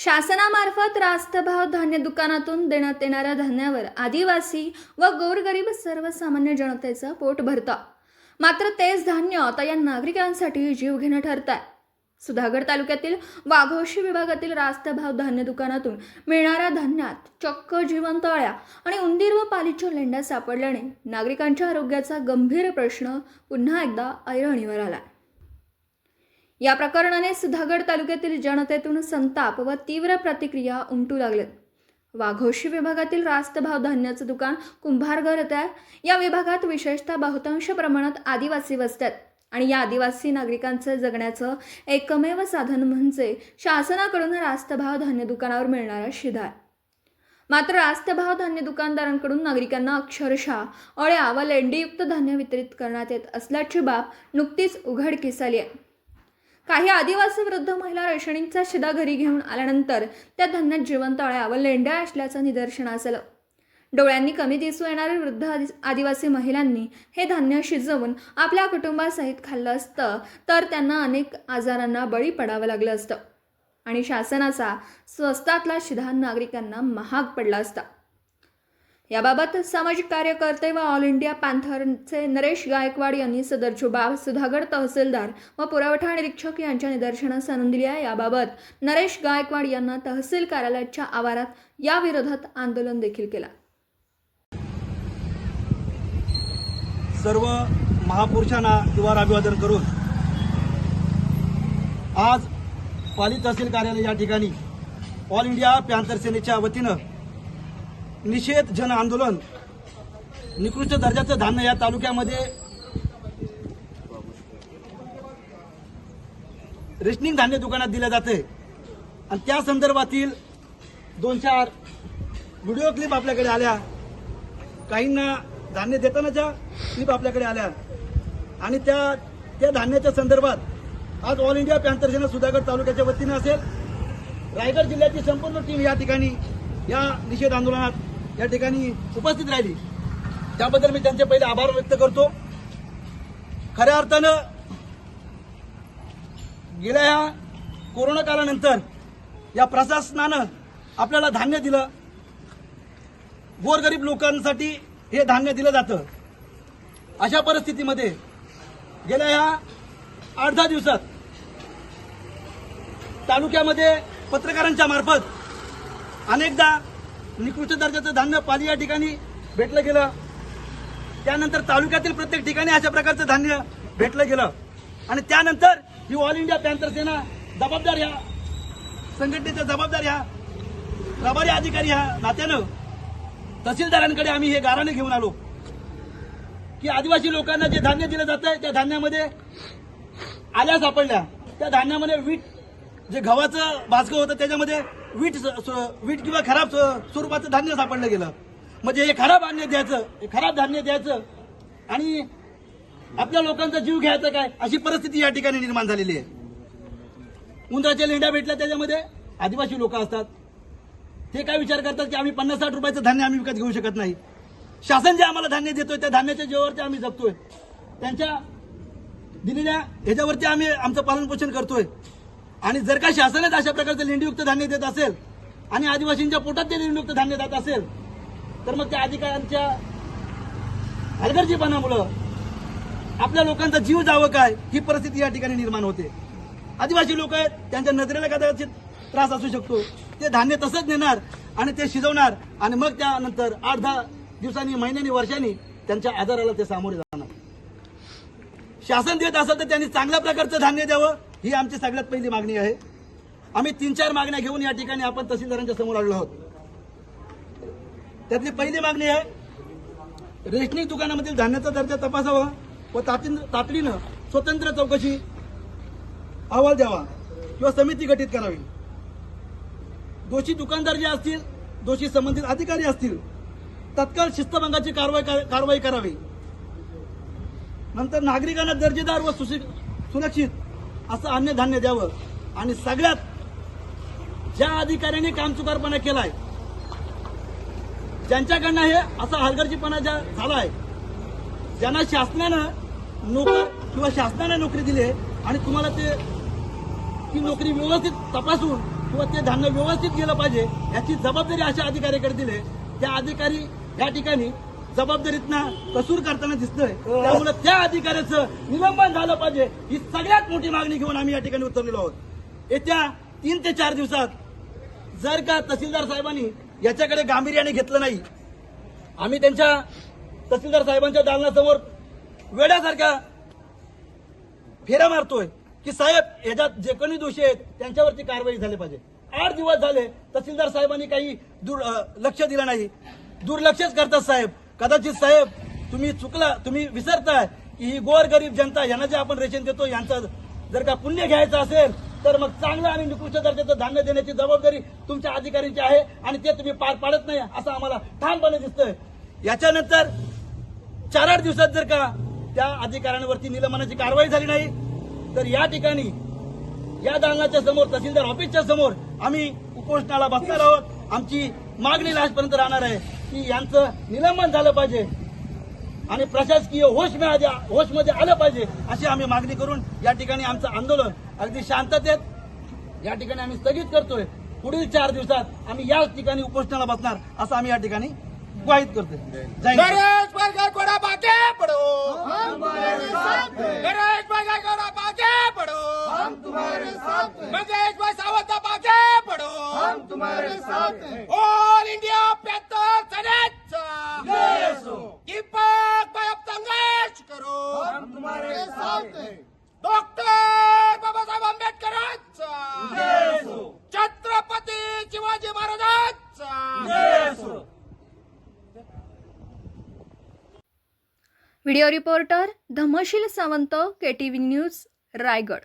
शासनामार्फत रास्तभाव धान्य दुकानातून देण्यात येणाऱ्या धान्यावर आदिवासी व गोरगरीब सर्वसामान्य जनतेचं पोट भरतं. मात्र तेच धान्य आता या नागरिकांसाठी जीवघेणं ठरत आहे सुधागड तालुक्यातील वाघोशी विभागातील रास्तभाव धान्य दुकानातून मिळणाऱ्या धान्यात चक्क जिवंत अळ्या आणि उंदीर व पालीच्या लेंड्या सापडल्याने नागरिकांच्या आरोग्याचा गंभीर प्रश्न पुन्हा एकदा ऐरणीवर आला या प्रकरणाने सुधागड तालुक्यातील जनतेतून संताप व तीव्र प्रतिक्रिया उमटू लागलेत वाघोशी विभागातील रास्त भाव धान्याचं दुकान कुंभारघर येत. आहे या विभागात विशेषतः बहुतांश प्रमाणात आदिवासी वसतात आणि या आदिवासी नागरिकांचं जगण्याचं एकमेव साधन म्हणजे शासनाकडून रास्त भाव धान्य दुकानावर मिळणारा शिधार मात्र रास्त भाव धान्य दुकानदारांकडून नागरिकांना अक्षरशः अळ्या व लेंडीयुक्त धान्य वितरित करण्यात येत असल्याची बाब नुकतीच उघडकीस आली आहे. काही आदिवासी वृद्ध महिला रेशनिंगचा शिदा घरी घेऊन आल्यानंतर त्या धान्यात जिवंत अळ्या व लेंड्या असल्याचं निदर्शनास आलं. डोळ्यांनी कमी दिसू येणाऱ्या वृद्ध आदि- आदिवासी महिलांनी हे धान्य शिजवून आपल्या कुटुंबासहित खाल्लं असतं तर त्यांना अनेक आजारांना बळी पडावं लागलं असतं. आणि शासनाचा स्वस्तातला शिधा नागरिकांना महाग पडला असता. याबाबत सामाजिक कार्यकर्ते व ऑल इंडिया पॅन्थरचे नरेश गायकवाड यांनी सदरची बाब सुधागड तहसीलदार व पुरवठा निरीक्षक यांच्या निदर्शनास आणून दिली आहे. याबाबत नरेश गायकवाड यांना तहसील कार्यालयाच्या आवारात या विरोधात आंदोलन देखील केला. सर्व महापुरुषांना दिवार अभिवादन करून आज पाली तहसील कार्यालय या ठिकाणी ऑल इंडिया पॅन्थर सेनेच्या वतीनं निषेध जन आंदोलन निकृष्ट दर्जाचं धान्य या तालुक्यामध्ये. रेशनिंग धान्य दुकानात दिलं जाते. आणि त्या संदर्भातील दोन चार व्हिडिओ क्लिप आपल्याकडे आल्या. काहींना धान्य देतानाच्या क्लिप आपल्याकडे आल्या. आणि त्या त्या धान्याच्या संदर्भात आज All India Panther Sena Sudhagad तालुक्याच्या वतीनं असेल. रायगड जिल्ह्याची संपूर्ण टीम या ठिकाणी या निषेध आंदोलनात या ठिकाणी उपस्थित राहिली. त्याबद्दल मी त्यांचे पहिले आभार व्यक्त करतो. खऱ्या अर्थानं गेल्या ह्या कोरोना काळानंतर या प्रशासनानं आपल्याला धान्य दिलं. गोरगरीब लोकांसाठी हे धान्य दिलं जातं. अशा परिस्थितीमध्ये गेल्या ह्या आठ दहा दिवसात तालुक्यामध्ये पत्रकारांच्या मार्फत अनेकदा निकृष्ट दर्जाचं धान्य पाली या ठिकाणी भेटलं गेलं. त्यानंतर तालुक्यातील प्रत्येक ठिकाणी अशा प्रकारचं धान्य भेटलं गेलं. आणि त्यानंतर ही ऑल इंडिया पॅन्थर सेना जबाबदार ह्या संघटनेच्या जबाबदार ह्या प्रभारी अधिकारी ह्या नात्यानं तहसीलदारांकडे आम्ही हे गाराने घेऊन आलो. की आदिवासी लोकांना जे धान्य दिलं जातं त्या धान्यामध्ये आल्या सापडल्या. त्या धान्यामध्ये वीट जे गव्हाचं भाजकं होतं त्याच्यामध्ये वीट स- वीट किंवा खराब स- स्वरूपाचं धान्य सापडलं गेलं. म्हणजे हे खराब धान्य द्यायचं हे खराब धान्य द्यायचं आणि आपल्या लोकांचा जीव घ्यायचा काय? अशी परिस्थिती या ठिकाणी निर्माण झालेली आहे. उंदराच्या लेंड्या भेटल्या त्याच्यामध्ये. आदिवासी लोक असतात. ते काय विचार करतात की आम्ही पन्नास साठ रुपयाचं धान्य आम्ही विकत घेऊ शकत नाही. शासन जे आम्हाला धान्य देतोय त्या धान्याच्या जीवावरती आम्ही जगतोय. त्यांच्या दिलेल्या ह्याच्यावरती आम्ही आमचं पालनपोषण करतोय. आणि जर का शासनच अशा प्रकारचं लेंडीयुक्त धान्य देत असेल आणि आदिवासींच्या पोटात ते लेंडीयुक्त धान्य जात असेल तर मग त्या अधिकाऱ्यांच्या हलगर्जीपणामुळं आपल्या लोकांचा जीव जावं काय ही परिस्थिती या ठिकाणी निर्माण होते. आदिवासी लोक आहेत त्यांच्या नजरेला कदाचित त्रास असू शकतो. ते धान्य तसंच नेणार आणि ते शिजवणार आणि मग त्यानंतर आठ दहा दिवसांनी महिन्यांनी वर्षांनी त्यांच्या आजाराला ते सामोरे जाणार. शासन देत असेल तर त्यांनी चांगल्या प्रकारचं धान्य द्यावं ही आमची सगळ्यात पहिली मागणी आहे. आम्ही तीन चार मागण्या घेऊन या ठिकाणी आपण तहसीलदारांच्या समोर आलेलो आहोत. त्यातली पहिली मागणी आहे रेशनिंग दुकानामधील धान्याचा दर्जा तपासावा व तातडीनं स्वतंत्र चौकशी अहवाल द्यावा किंवा समिती गठीत करावी. दोषी दुकानदार जे असतील दोषी संबंधित अधिकारी असतील तत्काळ शिस्तभंगाची कारवाई कारवाई करावी. नंतर नागरिकांना दर्जेदार व सुशि- सुरक्षित असं अन्नधान्य द्यावं. आणि सगळ्यात ज्या अधिकाऱ्यांनी कामचुकारपणा केलाय ज्यांच्याकडनं हे असा हलगर्जीपणा ज्या झालाय ज्यांना शासनानं नोकर किंवा शासनानं नोकरी दिली आहे आणि तुम्हाला ते ती नोकरी व्यवस्थित तपासून किंवा ते धान्य व्यवस्थित गेलं पाहिजे याची जबाबदारी अशा अधिकाऱ्याकडे दिले त्या अधिकारी या ठिकाणी जबाबदारीतनं कसूर करताना दिसतोय. त्यामुळे त्या अधिकाऱ्याचं निलंबन झालं पाहिजे. ही सगळ्यात मोठी मागणी घेऊन आम्ही या ठिकाणी उतरलेलो आहोत. येत्या तीन ते चार दिवसात जर का तहसीलदार साहेबांनी याच्याकडे गांभीर्याने घेतलं नाही आम्ही त्यांच्या तहसीलदार साहेबांच्या दालनासमोर वेड्यासारखा फेरा मारतोय की साहेब याच्यात जे कोणी दोषी आहेत त्यांच्यावरती कारवाई झाली पाहिजे. आठ दिवस झाले तहसीलदार साहेबांनी काही दुर् लक्ष दिलं नाही. दुर्लक्षच करतात साहेब. कदाचित साहेब तुम्ही चुकला तुम्ही विसरताय की ही गोरगरीब जनता यांना जे आपण रेशन देतो यांचं जर का पुण्य घ्यायचं असेल तर मग चांगलं आणि निकृष्ट दर्जाचं धान्य देण्याची जबाबदारी तुमच्या अधिकाऱ्यांची आहे आणि ते तुम्ही पार पाडत नाही असं आम्हाला ठामपणे दिसतंय. याच्यानंतर चार आठ दिवसात जर का त्या अधिकाऱ्यांवरती निलंबनाची कारवाई झाली नाही तर या ठिकाणी या दालनाच्या समोर तहसीलदार ऑफिसच्या समोर आम्ही उपोषणाला बसणार आहोत. आमची मागणी लास्टपर्यंत राहणार आहे. की यांचं निलंबन झालं पाहिजे. आणि प्रशासकीय होश होशमध्ये आलं पाहिजे अशी आम्ही मागणी करून या ठिकाणी आमचं आंदोलन अगदी शांततेत या ठिकाणी आम्ही स्थगित करतोय. पुढील चार दिवसात आम्ही याच ठिकाणी उपोषणाला बसणार असं आम्ही या ठिकाणी ग्वाहित करतोय. पड़ो. हम तुम्हारे साथ हैं। ऑल इंडिया पैंतर सेनेटचा दीपक भाई अब संघर्ष करो। हम तुम्हारे साथ हैं। डॉक्टर बाबासाहेब आंबेडकरांचा छत्रपती शिवाजी महाराजांचा video reporter Dhamshil Sawant KTV news Raigad.